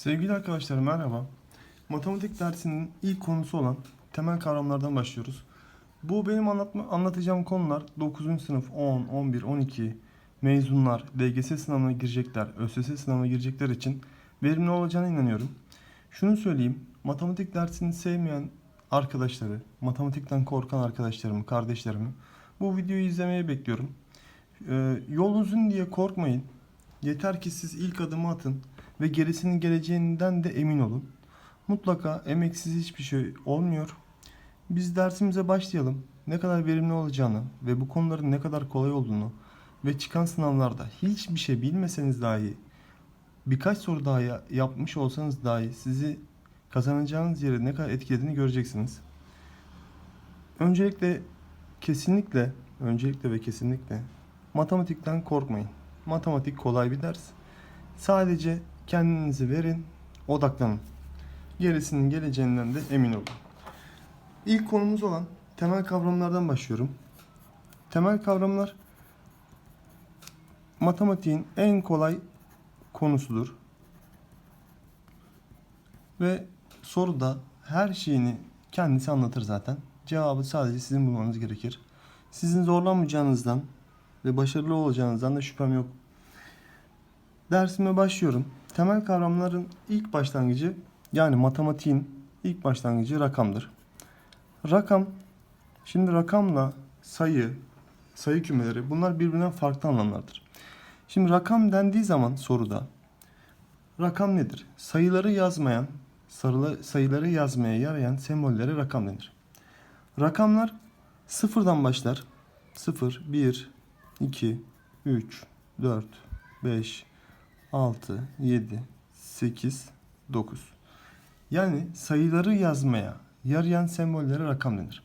Sevgili arkadaşlar merhaba. Matematik dersinin ilk konusu olan temel kavramlardan başlıyoruz. Bu benim anlatma, anlatacağım konular 9. sınıf 10, 11, 12 mezunlar, DGS sınavına girecekler, ÖSS sınavına girecekler için verimli olacağına inanıyorum. Şunu söyleyeyim, matematik dersini sevmeyen arkadaşları, matematikten korkan arkadaşlarımı, kardeşlerimi bu videoyu izlemeye bekliyorum. Ee, yol uzun diye korkmayın. Yeter ki siz ilk adımı atın ve gerisinin geleceğinden de emin olun. Mutlaka emeksiz hiçbir şey olmuyor. Biz dersimize başlayalım. Ne kadar verimli olacağını ve bu konuların ne kadar kolay olduğunu ve çıkan sınavlarda hiçbir şey bilmeseniz dahi birkaç soru daha ya- yapmış olsanız dahi sizi kazanacağınız yere ne kadar etkilediğini göreceksiniz. Öncelikle kesinlikle öncelikle ve kesinlikle matematikten korkmayın. Matematik kolay bir ders. Sadece kendinizi verin, odaklanın. Gerisinin geleceğinden de emin olun. İlk konumuz olan temel kavramlardan başlıyorum. Temel kavramlar matematiğin en kolay konusudur. Ve soruda her şeyini kendisi anlatır zaten. Cevabı sadece sizin bulmanız gerekir. Sizin zorlanmayacağınızdan ve başarılı olacağınızdan da şüphem yok. Dersime başlıyorum. Temel kavramların ilk başlangıcı yani matematiğin ilk başlangıcı rakamdır. Rakam, şimdi rakamla sayı, sayı kümeleri bunlar birbirinden farklı anlamlardır. Şimdi rakam dendiği zaman soruda rakam nedir? Sayıları yazmayan, sayıları yazmaya yarayan sembollere rakam denir. Rakamlar sıfırdan başlar. 0, 1, 2, 3, 4, 5, 6, 7, 8, 9. Yani sayıları yazmaya yarayan sembollere rakam denir.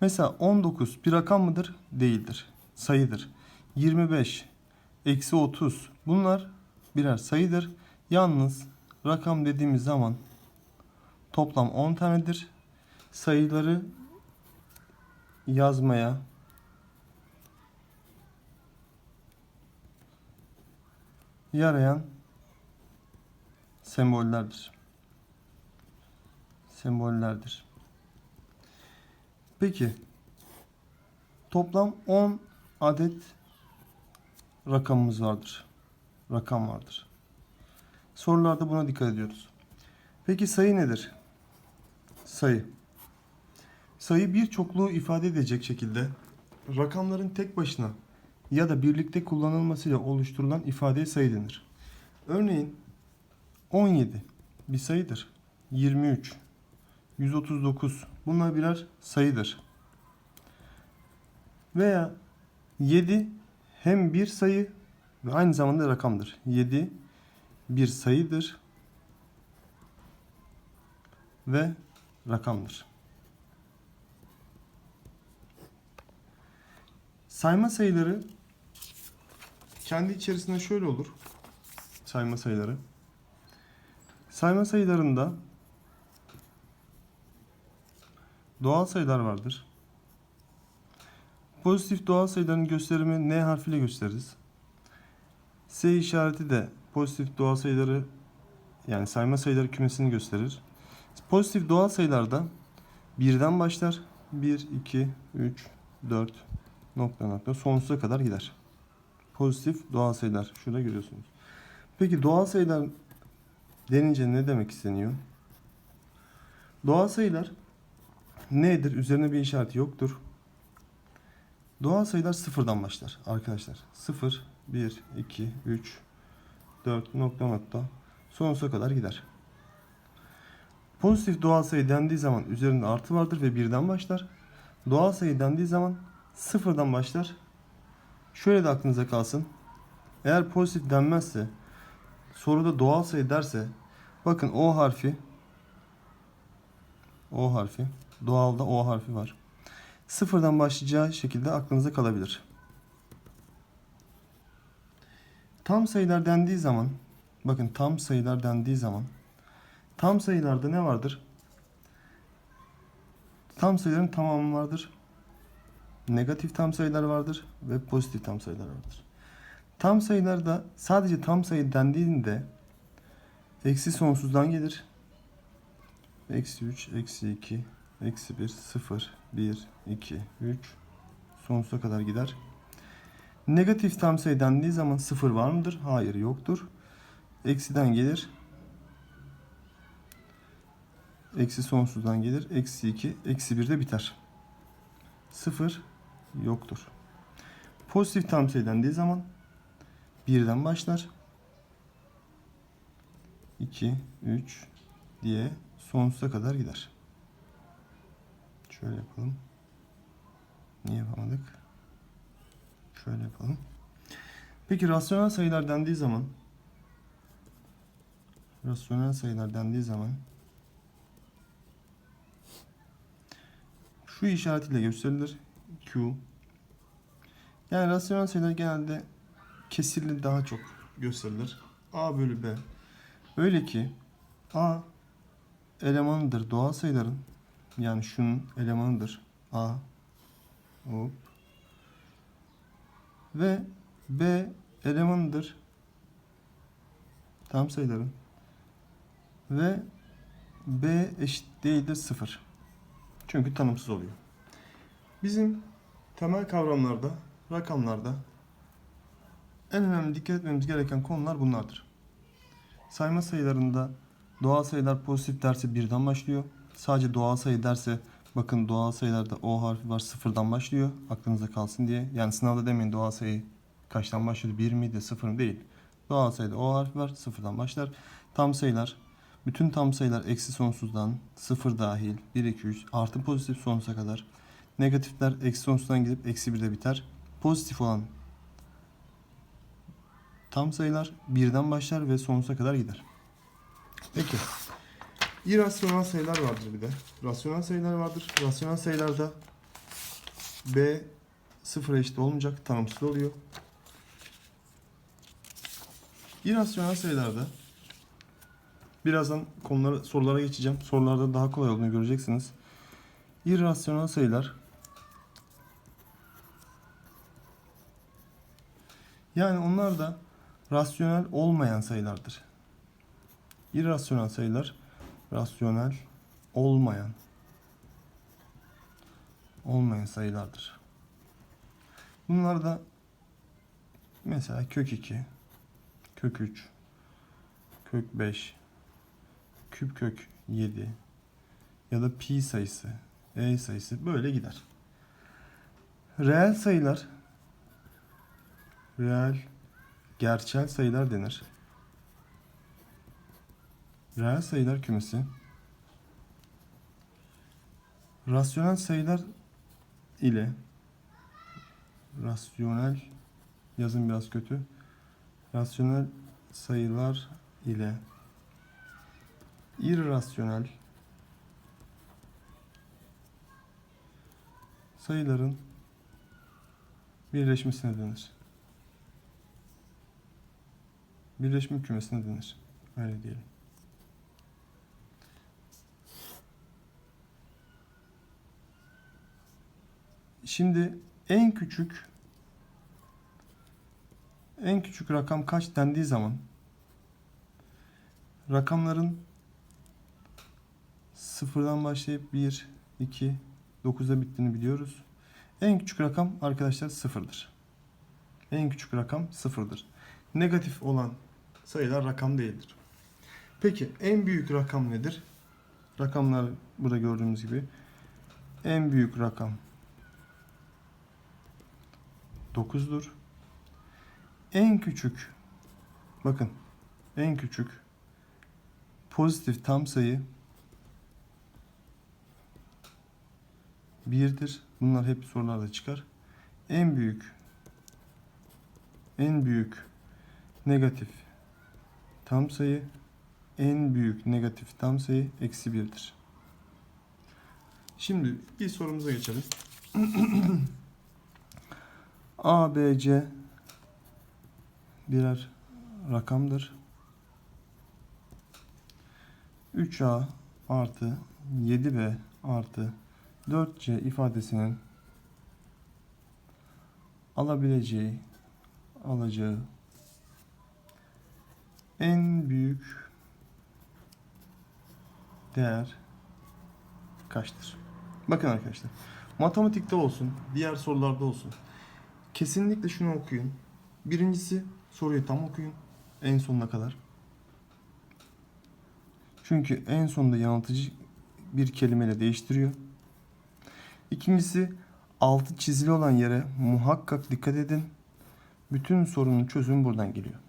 Mesela 19 bir rakam mıdır? Değildir. Sayıdır. 25, eksi 30 bunlar birer sayıdır. Yalnız rakam dediğimiz zaman toplam 10 tanedir. Sayıları yazmaya yarayan sembollerdir. Sembollerdir. Peki toplam 10 adet rakamımız vardır. Rakam vardır. Sorularda buna dikkat ediyoruz. Peki sayı nedir? Sayı. Sayı bir çokluğu ifade edecek şekilde rakamların tek başına ya da birlikte kullanılmasıyla oluşturulan ifadeye sayı denir. Örneğin 17 bir sayıdır. 23, 139 bunlar birer sayıdır. Veya 7 hem bir sayı ve aynı zamanda rakamdır. 7 bir sayıdır ve rakamdır. Sayma sayıları kendi içerisinde şöyle olur. Sayma sayıları. Sayma sayılarında doğal sayılar vardır. Pozitif doğal sayıların gösterimi N harfiyle gösteririz. S işareti de pozitif doğal sayıları yani sayma sayıları kümesini gösterir. Pozitif doğal sayılarda birden başlar. 1, 2, 3, 4 nokta nokta sonsuza kadar gider. Pozitif doğal sayılar. Şurada görüyorsunuz. Peki doğal sayılar denince ne demek isteniyor? Doğal sayılar nedir? Üzerine bir işareti yoktur. Doğal sayılar sıfırdan başlar arkadaşlar. 0, 1, 2, 3, 4 nokta nokta sonsuza kadar gider. Pozitif doğal sayı dendiği zaman üzerinde artı vardır ve birden başlar. Doğal sayı dendiği zaman sıfırdan başlar. Şöyle de aklınıza kalsın. Eğer pozitif denmezse soruda doğal sayı derse bakın O harfi O harfi doğalda O harfi var. Sıfırdan başlayacağı şekilde aklınıza kalabilir. Tam sayılar dendiği zaman bakın tam sayılar dendiği zaman tam sayılarda ne vardır? Tam sayıların tamamı vardır. Negatif tam sayılar vardır ve pozitif tam sayılar vardır. Tam sayılarda sadece tam sayı dendiğinde Eksi sonsuzdan gelir. Eksi 3, eksi 2, eksi 1, 0, 1, 2, 3. Sonsuza kadar gider. Negatif tam sayı dendiği zaman 0 var mıdır? Hayır yoktur. Eksiden gelir. Eksi sonsuzdan gelir. Eksi 2, eksi 1 de biter. 0 yoktur. Pozitif tam sayı dendiği zaman 1'den başlar. 2, 3 diye sonsuza kadar gider. Şöyle yapalım. Niye yapamadık? Şöyle yapalım. Peki rasyonel sayılar dendiği zaman rasyonel sayılar dendiği zaman şu işaretiyle gösterilir. Q. Yani rasyonel sayılar genelde kesirli daha çok gösterilir. A bölü B. Öyle ki A elemanıdır doğal sayıların. Yani şunun elemanıdır. A. Hop. Ve B elemanıdır. Tam sayıların. Ve B eşit değildir 0. Çünkü tanımsız oluyor. Bizim temel kavramlarda, rakamlarda en önemli dikkat etmemiz gereken konular bunlardır. Sayma sayılarında doğal sayılar pozitif derse birden başlıyor. Sadece doğal sayı derse bakın doğal sayılarda O harfi var sıfırdan başlıyor. Aklınıza kalsın diye. Yani sınavda demeyin doğal sayı kaçtan başlıyor? Bir miydi sıfır mı değil. Doğal sayıda O harfi var sıfırdan başlar. Tam sayılar bütün tam sayılar eksi sonsuzdan sıfır dahil 1 2 3 artı pozitif sonsuza kadar. Negatifler eksi sonsuzdan gidip eksi 1'de biter. Pozitif olan tam sayılar birden başlar ve sonsuza kadar gider. Peki. İrasyonel sayılar vardır bir de. Rasyonel sayılar vardır. Rasyonel sayılarda B sıfıra eşit olmayacak. Tanımsız oluyor. İrasyonel sayılarda birazdan konulara, sorulara geçeceğim. Sorularda daha kolay olduğunu göreceksiniz. İrrasyonel sayılar yani onlar da rasyonel olmayan sayılardır. İrrasyonel sayılar rasyonel olmayan olmayan sayılardır. Bunlar da mesela kök 2, kök 3, kök 5, küp kök 7 ya da pi sayısı, e sayısı böyle gider. Reel sayılar reel gerçel sayılar denir. Reel sayılar kümesi rasyonel sayılar ile rasyonel yazım biraz kötü. Rasyonel sayılar ile irrasyonel sayıların birleşmesine denir. Birleşme kümesine denir. Öyle diyelim. Şimdi en küçük en küçük rakam kaç dendiği zaman rakamların sıfırdan başlayıp 1, 2, 9'da bittiğini biliyoruz. En küçük rakam arkadaşlar sıfırdır. En küçük rakam sıfırdır. Negatif olan sayılar rakam değildir. Peki en büyük rakam nedir? Rakamlar burada gördüğümüz gibi. En büyük rakam 9'dur. En küçük bakın en küçük pozitif tam sayı 1'dir. Bunlar hep sorularda çıkar. En büyük en büyük negatif tam sayı en büyük negatif tam sayı eksi 1'dir. Şimdi bir sorumuza geçelim. A, B, C birer rakamdır. 3A artı 7B artı 4C ifadesinin alabileceği, alacağı en büyük değer kaçtır? Bakın arkadaşlar. Matematikte olsun, diğer sorularda olsun. Kesinlikle şunu okuyun. Birincisi soruyu tam okuyun. En sonuna kadar. Çünkü en sonunda yanıltıcı bir kelimeyle değiştiriyor. İkincisi altı çizili olan yere muhakkak dikkat edin. Bütün sorunun çözümü buradan geliyor.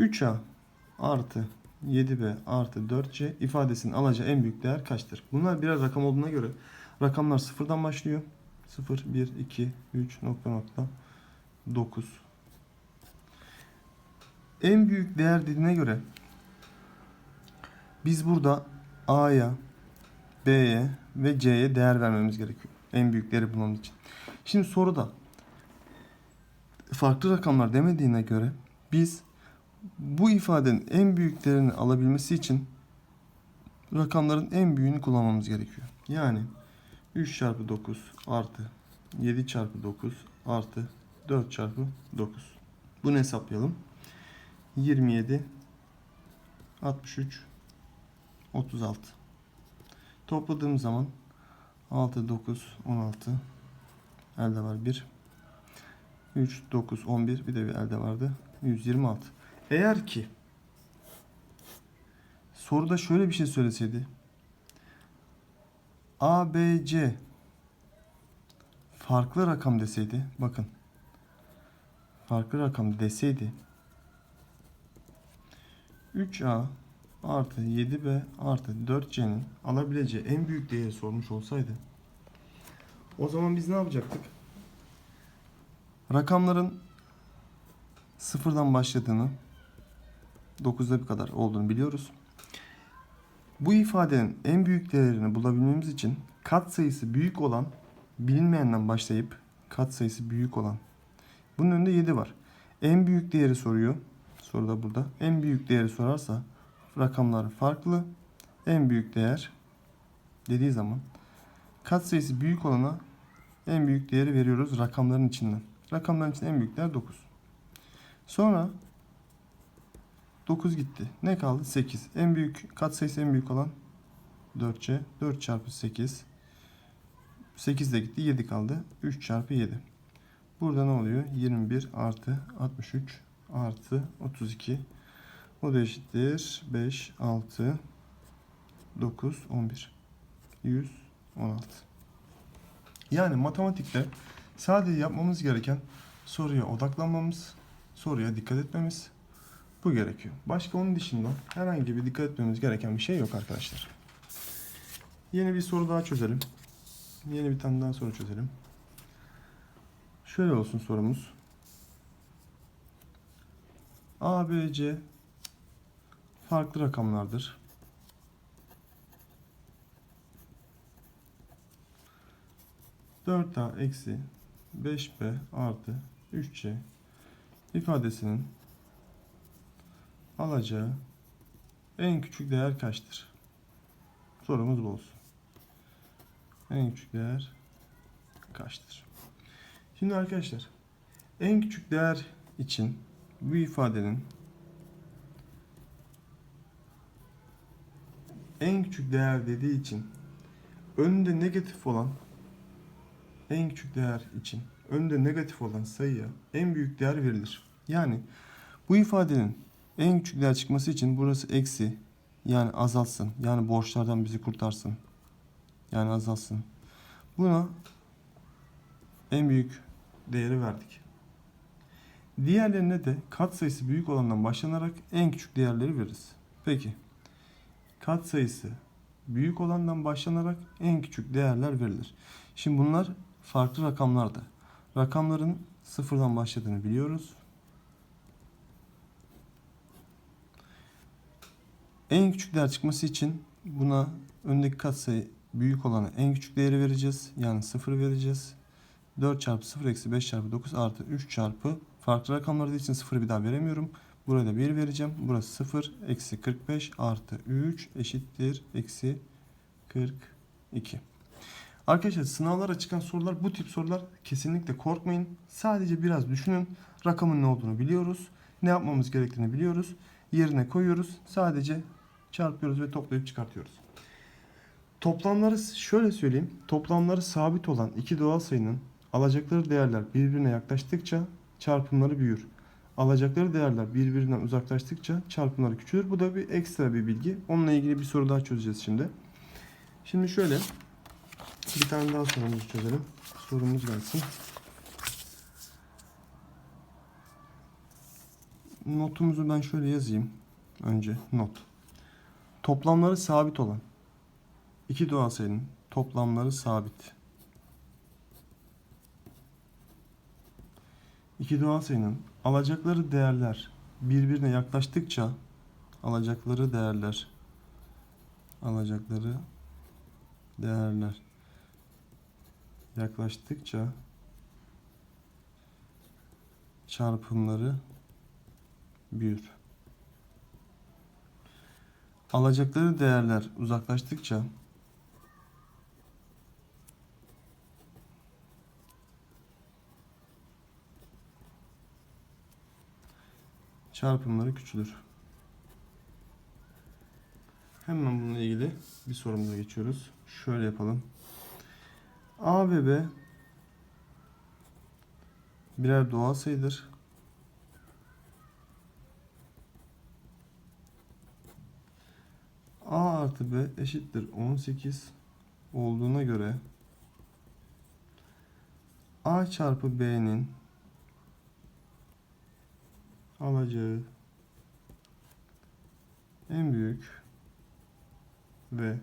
3A artı 7B artı 4C ifadesinin alacağı en büyük değer kaçtır? Bunlar birer rakam olduğuna göre rakamlar sıfırdan başlıyor. 0, 1, 2, 3, nokta nokta 9. En büyük değer dediğine göre biz burada A'ya, B'ye ve C'ye değer vermemiz gerekiyor. En büyükleri bulmamız için. Şimdi soruda farklı rakamlar demediğine göre biz bu ifadenin en büyüklerini alabilmesi için rakamların en büyüğünü kullanmamız gerekiyor. Yani 3 çarpı 9 artı 7 çarpı 9 artı 4 çarpı 9. Bunu hesaplayalım. 27 63 36 Topladığım zaman 6 9 16 elde var 1 3 9 11 bir de bir elde vardı 126 eğer ki soruda şöyle bir şey söyleseydi. A, B, C farklı rakam deseydi bakın. Farklı rakam deseydi. 3A artı 7B artı 4C'nin alabileceği en büyük değeri sormuş olsaydı o zaman biz ne yapacaktık? Rakamların sıfırdan başladığını 9'da bir kadar olduğunu biliyoruz. Bu ifadenin en büyük değerini bulabilmemiz için kat sayısı büyük olan bilinmeyenden başlayıp kat sayısı büyük olan bunun önünde 7 var. En büyük değeri soruyor. Soruda burada. En büyük değeri sorarsa rakamlar farklı. En büyük değer dediği zaman kat sayısı büyük olana en büyük değeri veriyoruz rakamların içinden. Rakamların için en büyük değer 9. Sonra 9 gitti. Ne kaldı? 8. En büyük kat sayısı en büyük olan 4C. 4 çarpı 8. 8 de gitti. 7 kaldı. 3 çarpı 7. Burada ne oluyor? 21 artı 63 artı 32. O da eşittir. 5, 6, 9, 11. 116. Yani matematikte sadece yapmamız gereken soruya odaklanmamız, soruya dikkat etmemiz bu gerekiyor. Başka onun dışında herhangi bir dikkat etmemiz gereken bir şey yok arkadaşlar. Yeni bir soru daha çözelim. Yeni bir tane daha soru çözelim. Şöyle olsun sorumuz. A, B, C farklı rakamlardır. Dört A eksi 5B artı 3C ifadesinin alacağı en küçük değer kaçtır? Sorumuz bu olsun. En küçük değer kaçtır? Şimdi arkadaşlar en küçük değer için bu ifadenin en küçük değer dediği için önünde negatif olan en küçük değer için önünde negatif olan sayıya en büyük değer verilir. Yani bu ifadenin en küçük değer çıkması için burası eksi yani azalsın. Yani borçlardan bizi kurtarsın. Yani azalsın. Buna en büyük değeri verdik. Diğerlerine de kat sayısı büyük olandan başlanarak en küçük değerleri veririz. Peki kat sayısı büyük olandan başlanarak en küçük değerler verilir. Şimdi bunlar farklı rakamlardı. Rakamların sıfırdan başladığını biliyoruz. En küçük değer çıkması için buna öndeki katsayı büyük olana en küçük değeri vereceğiz. Yani 0 vereceğiz. 4 çarpı 0 eksi 5 çarpı 9 artı 3 çarpı farklı rakamlar olduğu için 0'ı bir daha veremiyorum. Buraya da 1 vereceğim. Burası 0 eksi 45 artı 3 eşittir eksi 42. Arkadaşlar sınavlara çıkan sorular bu tip sorular kesinlikle korkmayın. Sadece biraz düşünün. Rakamın ne olduğunu biliyoruz. Ne yapmamız gerektiğini biliyoruz. Yerine koyuyoruz. Sadece çarpıyoruz ve toplayıp çıkartıyoruz. Toplamları şöyle söyleyeyim. Toplamları sabit olan iki doğal sayının alacakları değerler birbirine yaklaştıkça çarpımları büyür. Alacakları değerler birbirinden uzaklaştıkça çarpımları küçülür. Bu da bir ekstra bir bilgi. Onunla ilgili bir soru daha çözeceğiz şimdi. Şimdi şöyle bir tane daha sorumuzu çözelim. Sorumuz gelsin. Notumuzu ben şöyle yazayım. Önce not. Toplamları sabit olan iki doğal sayının toplamları sabit. İki doğal sayının alacakları değerler birbirine yaklaştıkça alacakları değerler alacakları değerler yaklaştıkça çarpımları büyür. Alacakları değerler uzaklaştıkça çarpımları küçülür. Hemen bununla ilgili bir sorumuza geçiyoruz. Şöyle yapalım. A ve B birer doğal sayıdır. A artı B eşittir 18 olduğuna göre A çarpı B'nin alacağı en büyük ve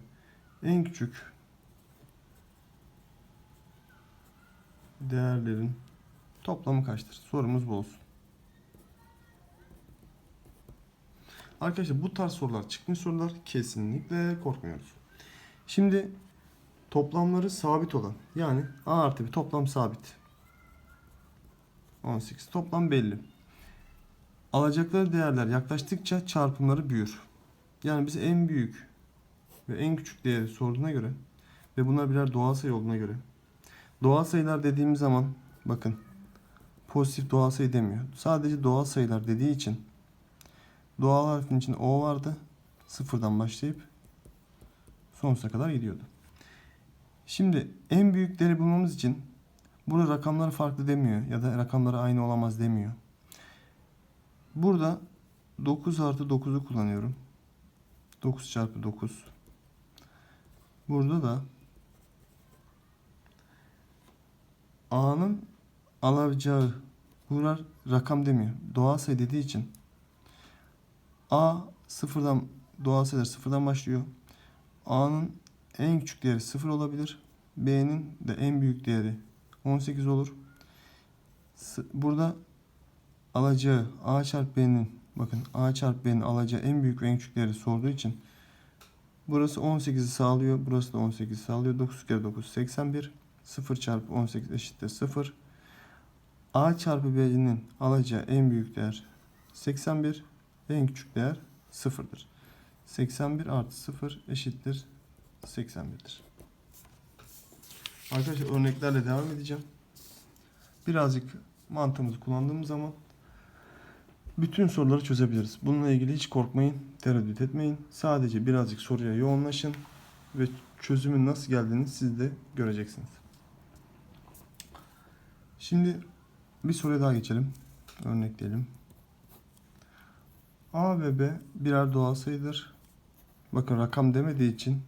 en küçük değerlerin toplamı kaçtır? Sorumuz bu olsun. Arkadaşlar bu tarz sorular çıkmış sorular kesinlikle korkmuyoruz. Şimdi toplamları sabit olan yani A artı bir toplam sabit. 18 toplam belli. Alacakları değerler yaklaştıkça çarpımları büyür. Yani bize en büyük ve en küçük değeri sorduğuna göre ve bunlar birer doğal sayı olduğuna göre doğal sayılar dediğimiz zaman bakın pozitif doğal sayı demiyor. Sadece doğal sayılar dediği için doğal harfin içinde O vardı. Sıfırdan başlayıp sonsuza kadar gidiyordu. Şimdi en büyükleri bulmamız için burada rakamları farklı demiyor ya da rakamları aynı olamaz demiyor. Burada 9 artı 9'u kullanıyorum. 9 çarpı 9. Burada da A'nın alacağı bunlar rakam demiyor. Doğal sayı dediği için A sıfırdan doğal sayılar sıfırdan başlıyor. A'nın en küçük değeri sıfır olabilir. B'nin de en büyük değeri 18 olur. Burada alacağı A çarpı B'nin bakın A çarpı B'nin alacağı en büyük ve en küçük değeri sorduğu için burası 18'i sağlıyor. Burası da 18'i sağlıyor. 9 kere 9 81. 0 çarpı 18 eşittir 0. A çarpı B'nin alacağı en büyük değer 81 ve en küçük değer 0'dır. 81 artı 0 eşittir 81'dir. Arkadaşlar örneklerle devam edeceğim. Birazcık mantığımızı kullandığımız zaman bütün soruları çözebiliriz. Bununla ilgili hiç korkmayın, tereddüt etmeyin. Sadece birazcık soruya yoğunlaşın ve çözümün nasıl geldiğini siz de göreceksiniz. Şimdi bir soruya daha geçelim. Örnekleyelim. A ve B birer doğal sayıdır. Bakın rakam demediği için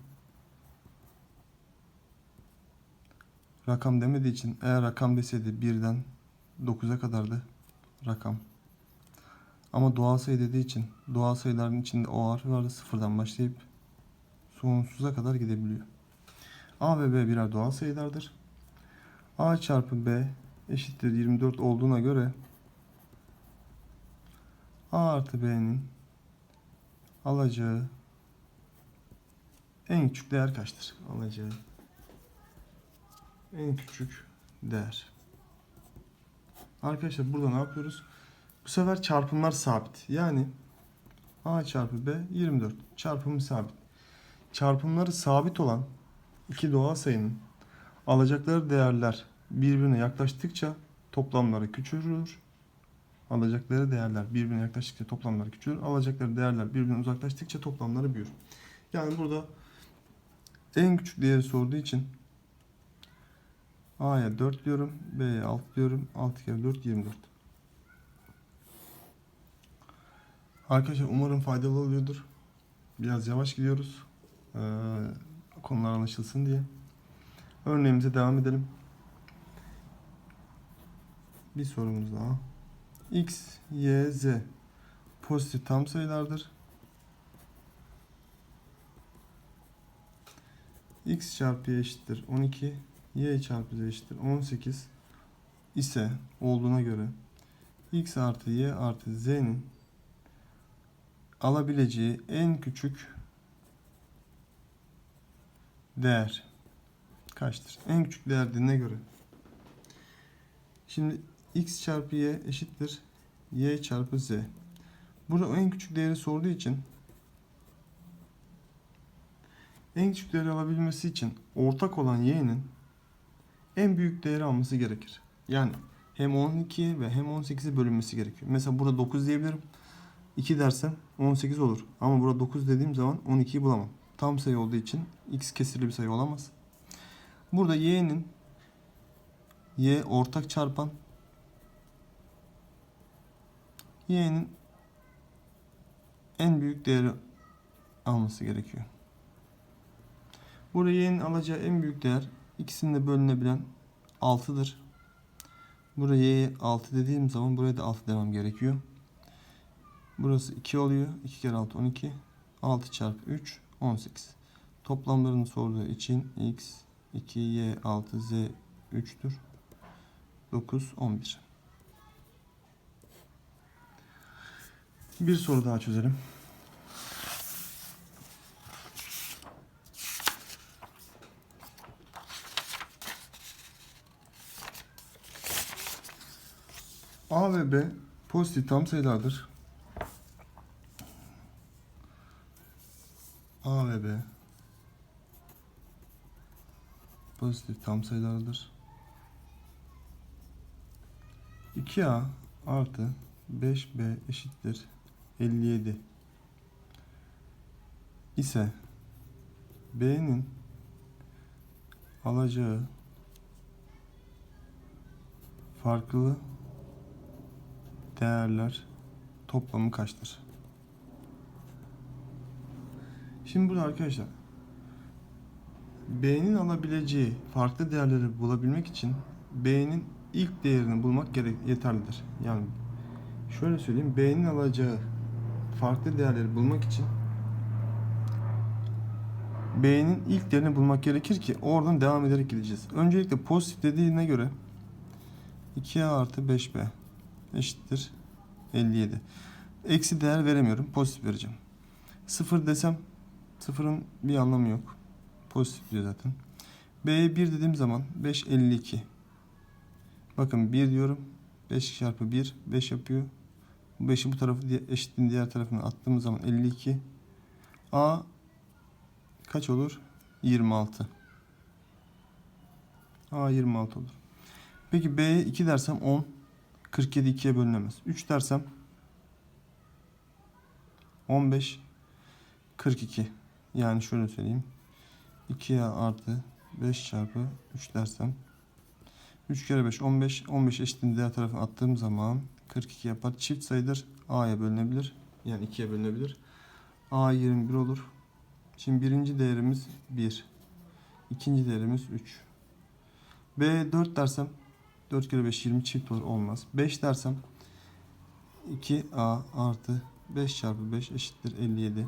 rakam demediği için eğer rakam deseydi 1'den 9'a kadardı rakam. Ama doğal sayı dediği için doğal sayıların içinde o harfi vardı sıfırdan başlayıp sonsuza kadar gidebiliyor. A ve B birer doğal sayılardır. A çarpı B eşittir 24 olduğuna göre A artı B'nin alacağı en küçük değer kaçtır? Alacağı en küçük değer. Arkadaşlar burada ne yapıyoruz? Bu sefer çarpımlar sabit. Yani A çarpı B 24. Çarpımı sabit. Çarpımları sabit olan iki doğal sayının alacakları değerler birbirine yaklaştıkça toplamları küçülür. Alacakları değerler birbirine yaklaştıkça toplamları küçülür. Alacakları değerler birbirine uzaklaştıkça toplamları büyür. Yani burada en küçük değeri sorduğu için A'ya 4 diyorum. B'ye 6 diyorum. 6 kere 4 24. Arkadaşlar umarım faydalı oluyordur. Biraz yavaş gidiyoruz. Ee, konular anlaşılsın diye. Örneğimize devam edelim. Bir sorumuz daha. X, Y, Z pozitif tam sayılardır. X çarpı Y eşittir 12. Y çarpı Z eşittir 18 ise olduğuna göre X artı Y artı Z'nin alabileceği en küçük değer kaçtır? En küçük değer dediğine göre. Şimdi x çarpı y eşittir y çarpı z. Burada en küçük değeri sorduğu için en küçük değeri alabilmesi için ortak olan y'nin en büyük değeri alması gerekir. Yani hem 12 ve hem 18'e bölünmesi gerekiyor. Mesela burada 9 diyebilirim. 2 dersem 18 olur. Ama burada 9 dediğim zaman 12'yi bulamam. Tam sayı olduğu için x kesirli bir sayı olamaz. Burada y'nin y ortak çarpan y'nin en büyük değeri alması gerekiyor. Burada y'nin alacağı en büyük değer ikisinin de bölünebilen 6'dır. Buraya y'ye 6 dediğim zaman buraya da 6 demem gerekiyor. Burası 2 oluyor. 2 kere 6 12. 6 çarpı 3 18. Toplamlarını sorduğu için x 2 y 6 z 3'tür. 9 11. Bir soru daha çözelim. A ve B pozitif tam sayılardır. A ve B pozitif tam sayılardır. 2A artı 5B eşittir 57 ise B'nin alacağı farklı değerler toplamı kaçtır? Şimdi burada arkadaşlar B'nin alabileceği farklı değerleri bulabilmek için B'nin ilk değerini bulmak gerek yeterlidir. Yani şöyle söyleyeyim B'nin alacağı farklı değerleri bulmak için B'nin ilk değerini bulmak gerekir ki oradan devam ederek gideceğiz. Öncelikle pozitif dediğine göre 2A artı 5B eşittir 57. Eksi değer veremiyorum. Pozitif vereceğim. 0 desem sıfırın bir anlamı yok. Pozitif diyor zaten. B'ye 1 dediğim zaman 5 52. Bakın 1 diyorum. 5 çarpı 1 5 yapıyor. Bu 5'i bu tarafı eşitliğin diğer tarafına attığımız zaman 52. A kaç olur? 26. A 26 olur. Peki B'ye 2 dersem 10. 47 2'ye bölünemez. 3 dersem 15 42. Yani şöyle söyleyeyim. 2'ye artı 5 çarpı 3 dersem 3 kere 5 15. 15 eşitliğini diğer tarafa attığım zaman 42 yapar. Çift sayıdır. A'ya bölünebilir. Yani 2'ye bölünebilir. A 21 olur. Şimdi birinci değerimiz 1. İkinci değerimiz 3. B 4 dersem 4 kere 5 20 çift olur olmaz. 5 dersem 2A artı 5 çarpı 5 eşittir 57.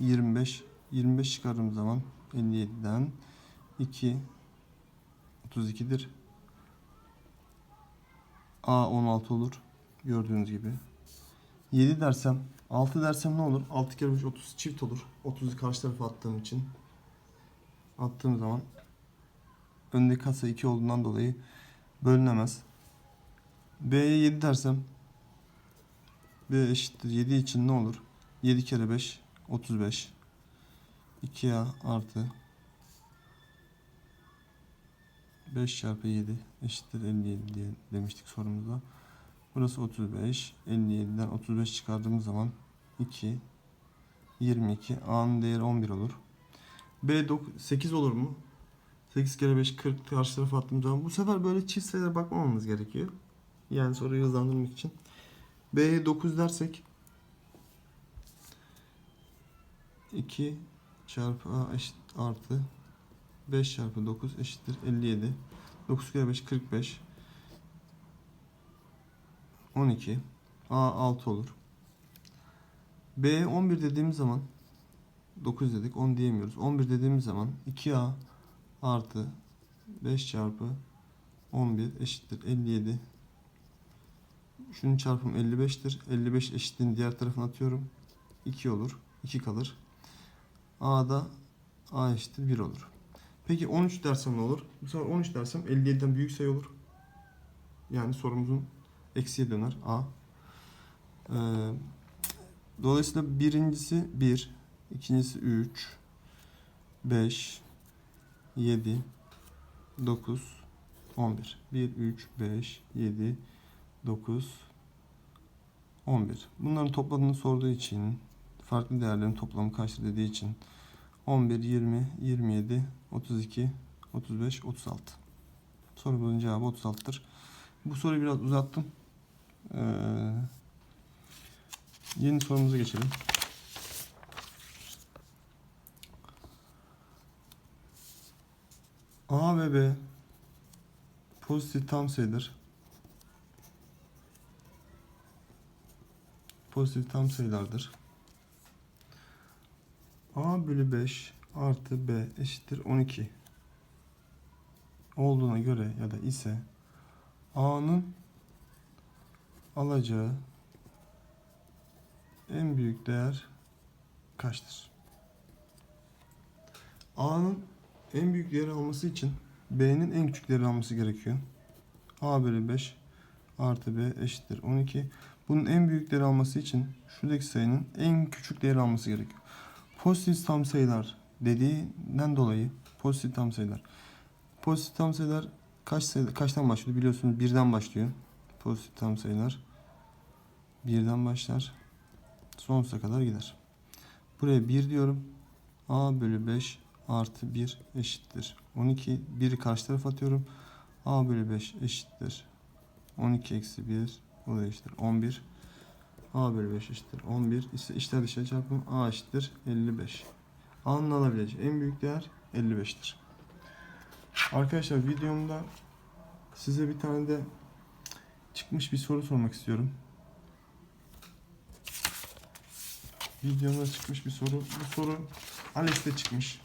25. 25 çıkardığım zaman 57'den 2 32'dir. A 16 olur. Gördüğünüz gibi. 7 dersem 6 dersem ne olur? 6 kere 5 30 çift olur. 30'u karşı tarafa attığım için. Attığım zaman öndeki kasa 2 olduğundan dolayı bölünemez. B'ye 7 dersem B eşittir 7 için ne olur? 7 kere 5 35 2A artı 5 çarpı 7 eşittir 57 diye demiştik sorumuzda. Burası 35. 57'den 35 çıkardığımız zaman 2 22. A'nın değeri 11 olur. B 8 olur mu? 8 kere 5 40 karşı tarafa attığım zaman bu sefer böyle çift sayılara bakmamamız gerekiyor. Yani soruyu hızlandırmak için. B'ye 9 dersek 2 çarpı A eşit artı 5 çarpı 9 eşittir 57. 9 kere 5 45. 12. A 6 olur. B 11 dediğimiz zaman 9 dedik 10 diyemiyoruz. 11 dediğimiz zaman 2A artı 5 çarpı 11 eşittir 57. Şunun çarpımı 55'tir. 55 eşitliğini diğer tarafına atıyorum. 2 olur. 2 kalır. A'da A eşittir 1 olur. Peki 13 dersem ne olur? Bu sefer 13 dersem 57'den büyük sayı olur. Yani sorumuzun eksiye döner A. Ee, dolayısıyla birincisi 1, ikincisi 3, 5, 7, 9, 11. 1, 3, 5, 7, 9, 11. Bunların toplamını sorduğu için, farklı değerlerin toplamı kaçtır dediği için 11, 20, 27, 32, 35, 36. Sorumuzun cevabı 36'tır. Bu soruyu biraz uzattım. Ee, yeni sorumuza geçelim. A ve B pozitif tam sayıdır. Pozitif tam sayılardır. A bölü 5 artı B eşittir 12 olduğuna göre ya da ise A'nın alacağı en büyük değer kaçtır? A'nın en büyük değeri alması için B'nin en küçük değeri alması gerekiyor. A bölü 5 artı B eşittir 12. Bunun en büyük değeri alması için şuradaki sayının en küçük değeri alması gerekiyor. Pozitif tam sayılar dediğinden dolayı pozitif tam sayılar. Pozitif tam sayılar kaç sayı, kaçtan başlıyor biliyorsunuz birden başlıyor. Pozitif tam sayılar birden başlar. Sonsuza kadar gider. Buraya 1 diyorum. A bölü 5 artı 1 eşittir. 12. 1'i karşı tarafa atıyorum. A bölü 5 eşittir. 12 eksi 1 o da eşittir. 11. A bölü 5 eşittir. 11 ise içler dışarı çarpım A eşittir. 55. A'nın alabileceği en büyük değer 55'tir. Arkadaşlar videomda size bir tane de çıkmış bir soru sormak istiyorum. Videomda çıkmış bir soru. Bu soru ALES'te çıkmış.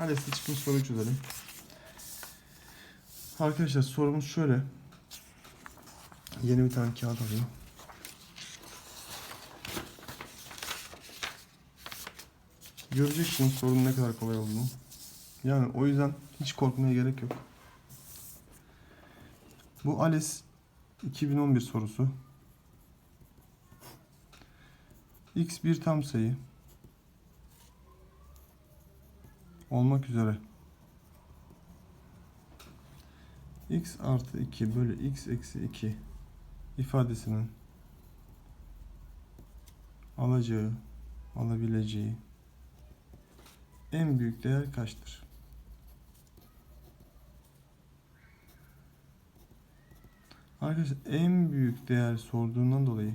ALES'te çıkmış soruyu çözelim. Arkadaşlar sorumuz şöyle. Yeni bir tane kağıt alayım. Göreceksiniz sorunun ne kadar kolay olduğunu. Yani o yüzden hiç korkmaya gerek yok. Bu ALES 2011 sorusu. X bir tam sayı olmak üzere x artı 2 bölü x eksi 2 ifadesinin alacağı, alabileceği en büyük değer kaçtır? Arkadaşlar en büyük değer sorduğundan dolayı